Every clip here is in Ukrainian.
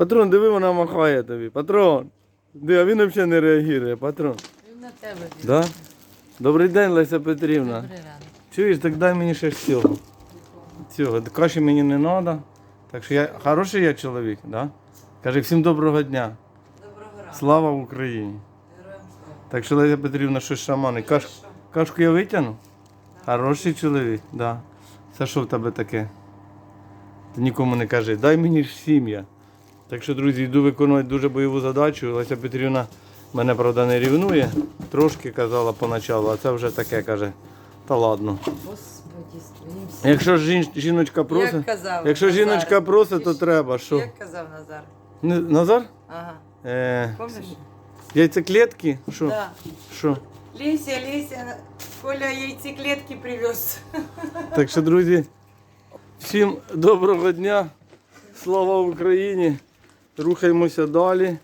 Патрон, диви, вона махає тобі. Патрон. Диви, а він взагалі не реагує, патрон. Він на тебе. Да? Добрий день, Леся Петрівна. Добрий ранок. Чуєш, так дай мені ще ж цього. Цього. Каші мені не треба. Так що я хороший я чоловік, да? Каже, всім доброго дня. Доброго ранку. Слава Україні. Героям слава. Так що Леся Петрівна, щось шамани. Каш... Кашку я витягну? Хороший чоловік, да. Це що в тебе таке? Ти нікому не кажи, дай мені ж сім'я. Так що, друзі, йду виконувати дуже бойову задачу. Леся Петрівна мене, правда, не рівнує. Трошки казала поначалу, а це вже таке каже. Та ладно. Господи, з. Якщо жін... жіночка просить, Як казав якщо Назар. жіночка просить, то треба. Що? Як казав Назар? Не- Назар? Ага. Е... Помниш? Яйцеклетки? Що? Да. Що? Леся, Леся, Коля яйцеклетки привез. Так що, друзі, всім доброго дня. Слава Україні. Рухаємося далі.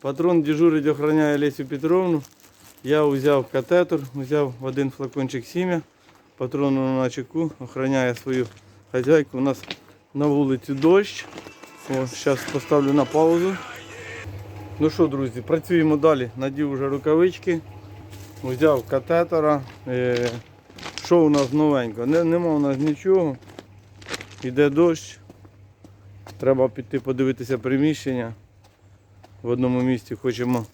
Патрон дежурить, охороняє Лесю Петровну. Я взяв катетер, взяв один флакончик сім'я. Патрон на чеку, охороняє свою хазяйку. У нас на вулиці дощ. Зараз поставлю на паузу. Ну що, друзі, працюємо далі. Надів вже рукавички. Взяв катетера. Е, що у нас новенько? Нема у нас нічого. Іде дощ. Треба піти подивитися приміщення. В одному місці хочемо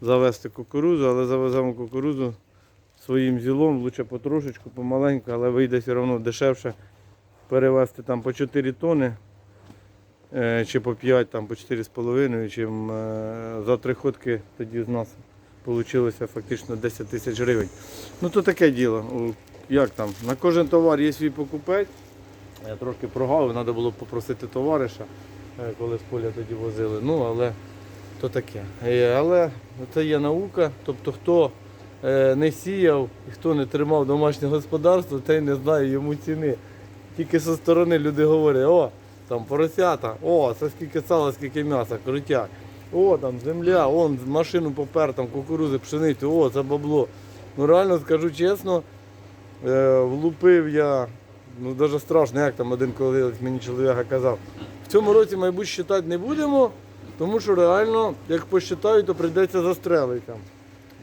завести кукурузу, але завеземо кукурузу своїм зілом, лучше потрошечку, помаленьку, але вийде все одно дешевше перевезти там по 4 тони е, чи по 5, там по 4,5, чим е, за три ходки тоді з нас вийшло фактично 10 тисяч гривень. Ну то таке діло. Як там? На кожен товар є свій покупець. Я трошки прогавив, треба було попросити товариша, е, коли з поля тоді возили. Ну, але то таке. Е, Але це є наука. Тобто, хто е, не сіяв і хто не тримав домашнє господарство, той не знає йому ціни. Тільки зі сторони люди говорять, о, там поросята, о, це скільки сала, скільки м'яса, крутяк. О, там земля, он машину попер, там кукурузи, пшеницю, о, це бабло. Ну реально скажу чесно, влупив я, ну навіть страшно, як там один колись мені чоловіка казав. В цьому році, мабуть, считати не будемо, тому що реально, як посчитаю, то прийдеться застрелити.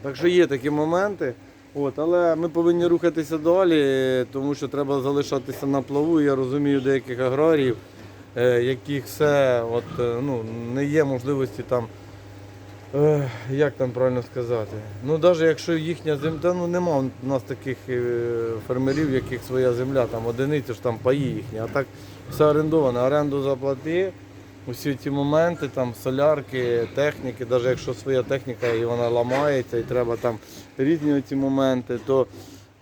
Так що є такі моменти. От, але ми повинні рухатися далі, тому що треба залишатися на плаву. Я розумію деяких аграріїв, е, яких все от, е, ну, не є можливості там. Як там правильно сказати? Ну, навіть якщо їхня земля, ну нема у нас таких е, фермерів, яких своя земля, там одиниця ж там паї їхні, а так все орендоване, оренду заплати, усі ці моменти, там солярки, техніки, навіть якщо своя техніка і вона ламається, і треба там різні ці моменти, то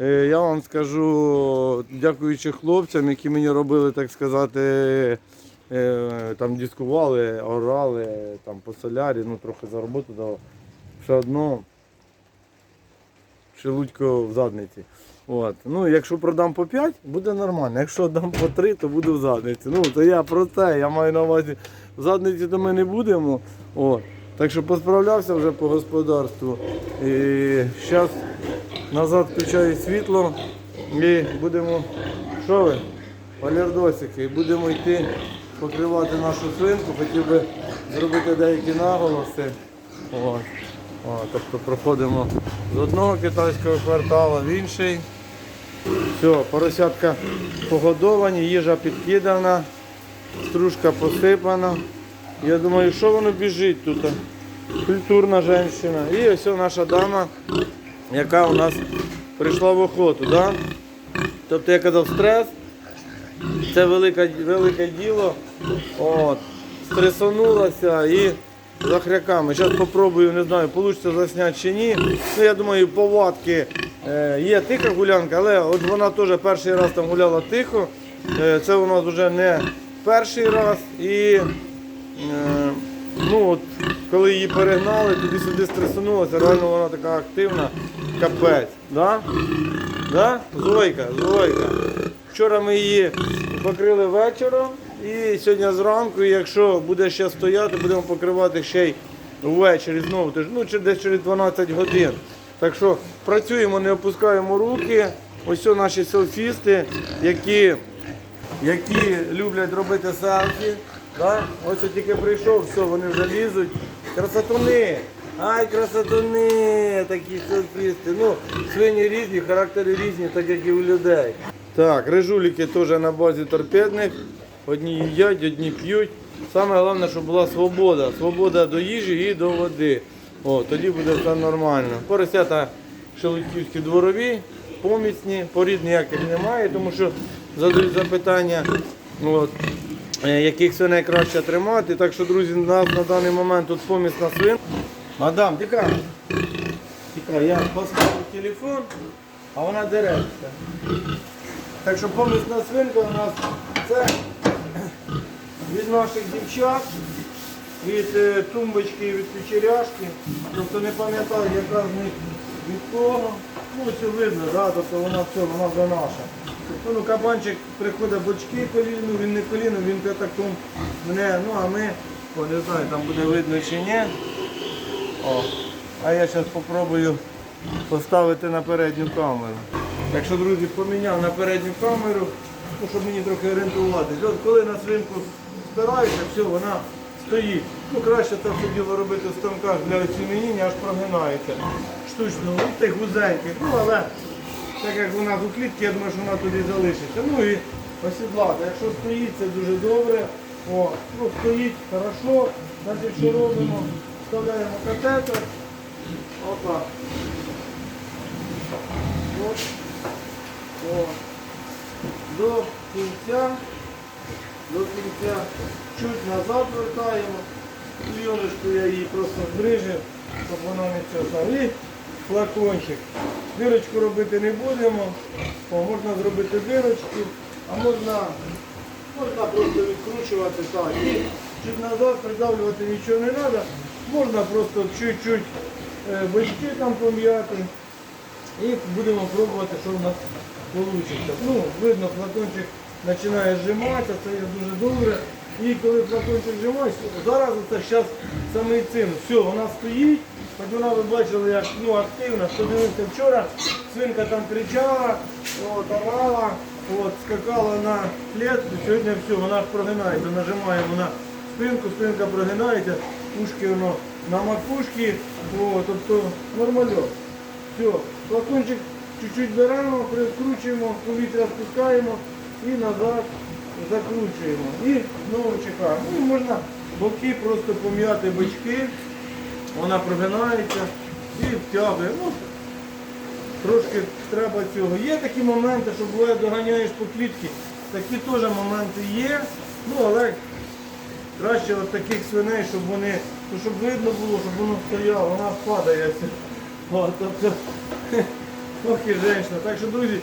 е, я вам скажу, дякуючи хлопцям, які мені робили, так сказати, там дискували, орали, там по солярі, ну трохи за роботу дав. Все одно шелудько в задниці. От. Ну, якщо продам по 5, буде нормально. Якщо дам по 3, то буду в задниці. Ну, то я про це, я маю на увазі, в задниці то ми не будемо. От. Так що посправлявся вже по господарству. І зараз назад включаю світло і будемо. Що ви? Валердосики, і будемо йти покривати нашу свинку. Хотів би зробити деякі наголоси. От. О, тобто проходимо з одного китайського кварталу в інший. Все, поросятка погодовані, їжа підкидана, стружка посипана. Я думаю, що воно біжить тут? Культурна жінка. І ось наша дама, яка у нас прийшла в охоту. Да? Тобто я казав стрес, це велике, велике діло. От. Стресонулася і за хряками. Зараз спробую, не знаю, вийде засняти чи ні. Ну, я думаю, повадки е, є тиха гулянка, але от вона теж перший раз там гуляла тихо. Е, це у нас вже не перший раз. І е, ну, от, коли її перегнали, туди-сюди стресонулася, реально вона така активна, капець. Да? Да? Зойка, Зойка. Вчора ми її покрили вечором і сьогодні зранку, якщо буде ще стояти, будемо покривати ще й ввечері знову, ну, десь через 12 годин. Так що працюємо, не опускаємо руки. Ось наші селфісти, які, які люблять робити селфі. Да? Ось я тільки прийшов, все, вони вже лізуть. Красотуни! Ай, красотуни! Такі сосиски. Ну, свині різні, характери різні, так як і у людей. Так, рижуліки теж на базі торпедних. Одні їдять, одні п'ють. Саме головне, щоб була свобода. Свобода до їжі і до води. О, тоді буде все нормально. Поросята шелудьківські дворові, помісні, порід ніяких немає, тому що задають запитання, от, е, яких свиней краще тримати. Так що, друзі, нас на даний момент тут помісна свин. Мадам, тікай. Тікай, я поставив телефон, а вона дереться. Так що помісна свинка у нас це від наших дівчат, від е, тумбочки і від печеряшки. Тобто не пам'ятаю, яка з них від кого. Ну, це видно, да? тобто вона все, вона вже наша. Тобто, ну, кабанчик приходить бочки коліну, він не коліно, він п'ятаком мене, ну а ми, о, не знаю, там буде видно чи ні. О, а я зараз спробую поставити на передню камеру. Так що, друзі, поміняв на передню камеру, ну, щоб мені трохи орієнтуватися. От коли на свинку спираєшся, все, вона стоїть. Ну, краще це все діло робити в станках для осінення, аж прогинається. Штучно, ну, тих гузеньких. Ну, але так як вона у клітці, я думаю, що вона туди залишиться. Ну і осідлати. Якщо стоїть, це дуже добре. О, ну, стоїть хорошо. Значить, що робимо? Вставляємо катетер. Опа. От. О. До кінця. До кінця. Чуть назад вертаємо. Кльоночку я її просто зрижив, щоб вона не цього. І флакончик. Дирочку робити не будемо. О, можна зробити дирочки, а можна, можна просто відкручувати так. І чуть назад придавлювати нічого не треба. Можна просто чуть-чуть е, бочки там пом'яти. І будемо пробувати, що в нас вийде. Ну, видно, флакончик починає зжиматися, це є дуже добре. І коли флакончик зжимається, зараз це зараз самий цин. Все, вона стоїть, хоч вона ви бачили, як ну, активна, хто дивився вчора, свинка там кричала, от, орала, от, скакала на клітку, сьогодні все, вона прогинається, нажимаємо на спинку, спинка прогинається, ушки воно на макушці, от, тобто нормально. Все, флакончик чуть-чуть беремо, прикручуємо, повітря спускаємо і назад закручуємо. І знову чекаємо. Ну, можна боки просто пом'яти бочки, вона прогинається і втягує. Ну, трошки треба цього. Є такі моменти, що буває доганяєш по клітці, такі теж моменти є. Ну, але краще от таких свиней, щоб вони, щоб видно було, щоб воно стояло, вона падає. О, тобто, ох і женщина. Так що, друзі,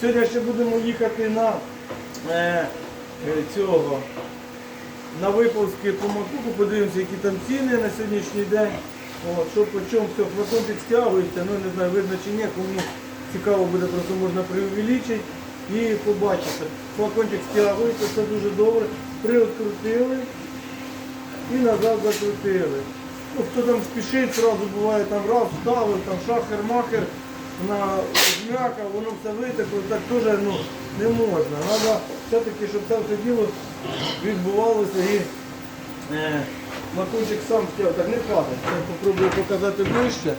сьогодні ще будемо їхати на е, е, цього, на виповзки по макуку, подивимося, які там ціни на сьогоднішній день. От, що по чому все, флакончик стягується, ну не знаю, видно чи ні, кому цікаво буде, просто можна преувеличити і побачити. Флакончик стягується, все дуже добре. Приоткрутили і назад закрутили. Ну, хто там спішить, одразу буває там раз вставив, там шахер-махер на змяка, воно все витекло, так теж ну, не можна. Треба все-таки, щоб це все діло відбувалося і е, макунчик сам стяг, так не падає. Попробую показати ближче.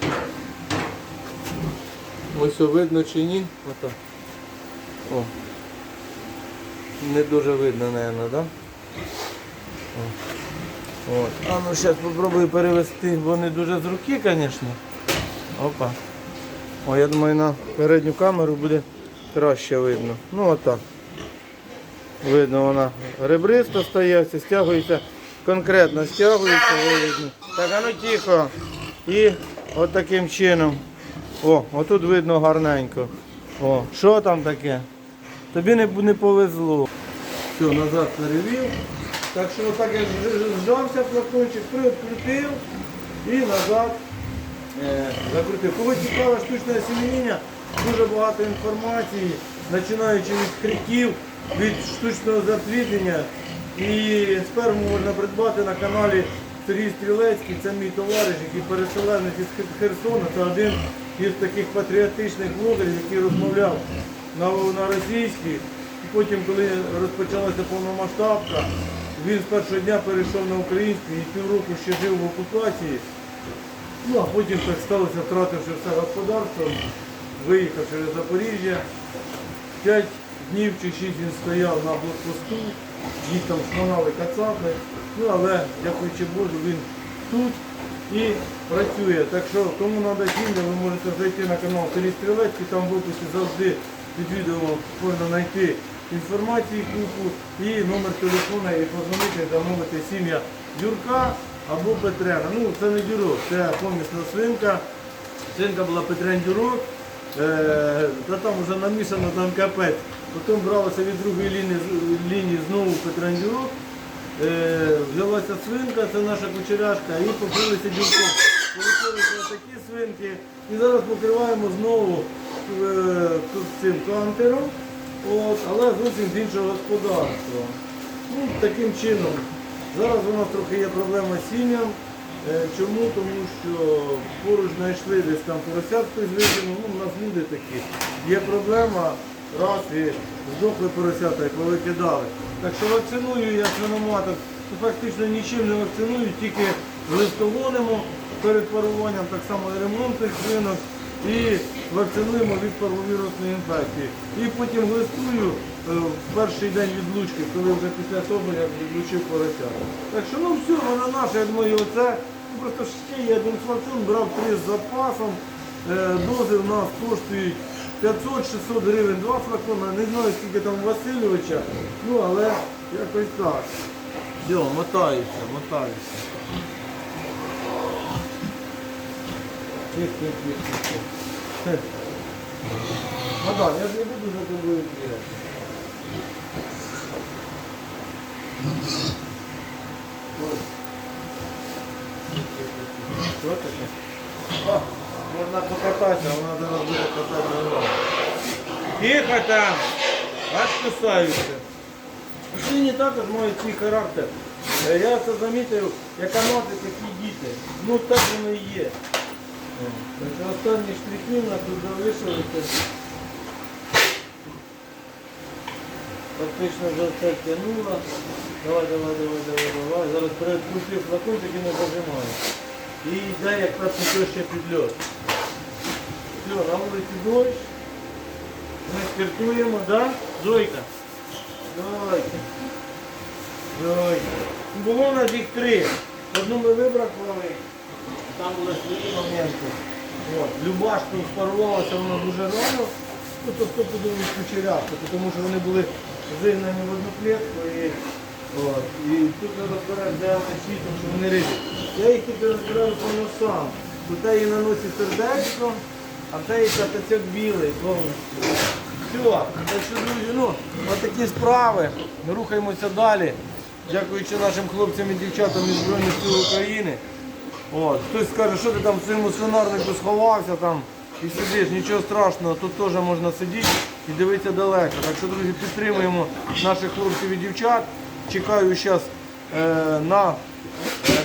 Ось видно чи ні. Ото. О. Не дуже видно, мабуть, так? Да? От. А ну зараз спробую перевести, бо не дуже з руки, звісно. Опа. О, я думаю, на передню камеру буде краще видно. Ну отак. Видно, вона ребристо стається, стягується, конкретно стягується, видно. Так, а ну тихо. І от таким чином. О, отут видно гарненько. О, що там таке? Тобі не, не повезло. Все, назад перевів. Так що отак я зжався флакончик, приоткрутив і назад закрутив. Кого цікаве штучне осінення, дуже багато інформації, починаючи від криків, від штучного запліднення. І сперму можна придбати на каналі Сергій Стрілецький, це мій товариш, який переселенець із Херсона. Це один із таких патріотичних блогерів, який розмовляв на, на російській. І потім, коли розпочалася повномасштабка, Він з першого дня перейшов на українську і півроку ще жив в окупації. Ну, а потім так сталося, втративши все господарство, виїхав через Запоріжжя. П'ять днів чи шість він стояв на блокпосту, їх там шмонали кацапи. Ну, але, дякуючи Богу, він тут і працює. Так що, кому треба кіння, ви можете зайти на канал Селі там в описі завжди під відео можна знайти інформацію купу і номер телефона і позвонити, замовити сім'я Юрка або Петрена. Ну, це не дюрок, це помісна свинка. Свинка була Петрен Дюрок, е, та там вже намішано там капець. Потім бралося від другої лінії, лінії знову Петрен Дюрок. Е, взялася свинка, це наша кучеряшка, і покрилися дюрком. Получилися такі свинки. І зараз покриваємо знову е, цим кантером, але зовсім з іншого господарства. Ну, таким чином. Зараз у нас трохи є проблема з сім'ям. Е, Чому? Тому що поруч знайшли десь там поросят хтось викинув, ну, у нас люди такі. Є проблема, раз і здохли поросята і повикидали. Так що вакциную я свиноматок, ну, фактично нічим не вакциную, тільки листовонимо перед паруванням, так само і ремонт цих свинок. І вакцинуємо від парвовірусної інфекції. І потім глистую е, в перший день відлучки, коли вже після того я відлучив поросят. Так що ну все, вона наша, я думаю, оце. Ну, Просто ще є один флакон, брав три з запасом. Е, Дози в нас коштують 500-600 гривень, два флакона. Не знаю, скільки там Васильовича, ну але якось так. Все, мотаюся, мотаюся. Тих, тих, тих, тих. Хе. Мадам, я ж не буду за тобою бігати. Ой. Що таке? О, можна покататися, вона зараз буде катати на. Тихо там! Аж кусаються. Свині також мають свій характер. Е, Я це замітив, яка мати, такі діти. Ну так воно і є. Останні штрихи у нас тут залишилися. Фактично вже все тянуло. Давай, давай, давай, давай, давай. Зараз перекрутив флакончик і не зажимаю. І йде як перше ще підльот. Все, на вулиці дощ. Ми стартуємо, да? Зойка? Зойка. Зойка. Було у нас їх три. Одну ми вибракували, там були свої моменти. От. Тут спарувалася вона дуже рано. Ну, тобто подумав кучерявка, тому що вони були зигнані в одну клітку і, тут не розбереш, де вони світом, що вони рибі. Я їх тільки розбираю по носам. Тут її наносить сердечко, а в теї катацьок білий повністю. Все, так що, друзі, ну, отакі справи. Ми рухаємося далі. Дякуючи нашим хлопцям і дівчатам із Збройних сил України. От. Хтось скаже, що ти там в своєму свинарнику сховався там і сидиш, нічого страшного, тут теж можна сидіти і дивитися далеко. Так що, друзі, підтримуємо наших хлопців і дівчат. Чекаю зараз е, на е,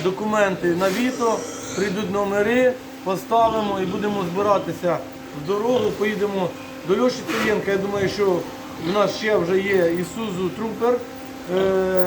документи на віто, прийдуть номери, поставимо і будемо збиратися в дорогу, поїдемо до Льоші Цієнка. Я думаю, що в нас ще вже є Ісузу Трупер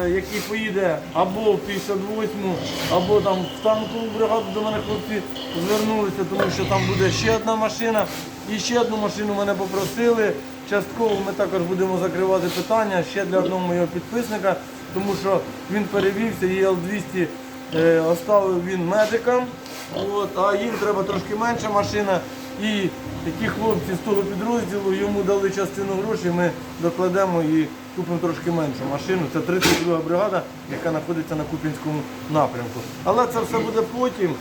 який поїде або в 58-му, або там в танкову бригаду до мене хлопці звернулися, тому що там буде ще одна машина. І ще одну машину мене попросили. Частково ми також будемо закривати питання ще для одного моєго підписника, тому що він перевівся, і Л-200 е, оставив він медикам, от, а їм треба трошки менша машина. І такі хлопці з того підрозділу йому дали частину грошей, ми докладемо і купимо трошки меншу машину. Це 32 бригада, яка знаходиться на Купінському напрямку. Але це все буде потім.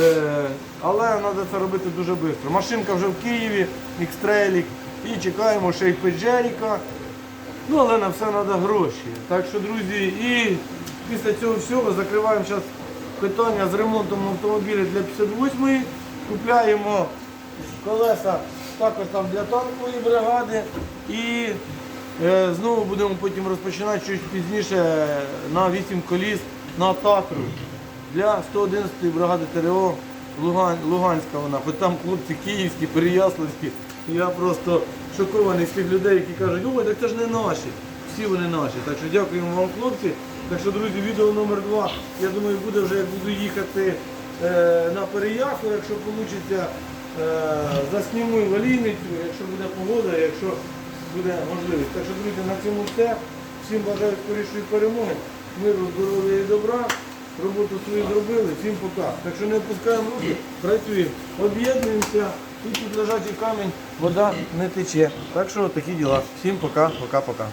Е, але треба це робити дуже швидко. Машинка вже в Києві, ікстрейлік, і чекаємо ще й Педжеріка. Ну, але на все треба гроші. Так що, друзі, і після цього всього закриваємо зараз питання з ремонтом автомобіля для 58-ї. Купляємо колеса також там для танкової бригади. І е, знову будемо потім розпочинати щось пізніше на 8 коліс на Татру для 111-ї бригади ТРО Луган, Луганська вона, хоч там хлопці київські, переяславські. Я просто шокований з тих людей, які кажуть, ой, так це ж не наші. Всі вони наші. Так що дякуємо вам, хлопці. Так що, друзі, відео номер два, я думаю, буде вже як буду їхати е, на переяху, якщо вийде, засніму інвалідницю, якщо буде погода, якщо буде можливість. Так що, друзі, на цьому все. Всім бажаю скорішої перемоги, миру, здоров'я і добра. Роботу свою зробили, всім пока. Так що не опускаємо руки, працюємо, об'єднуємося і під лежачий камінь вода не тече. Так що такі діла. Всім пока, пока, пока.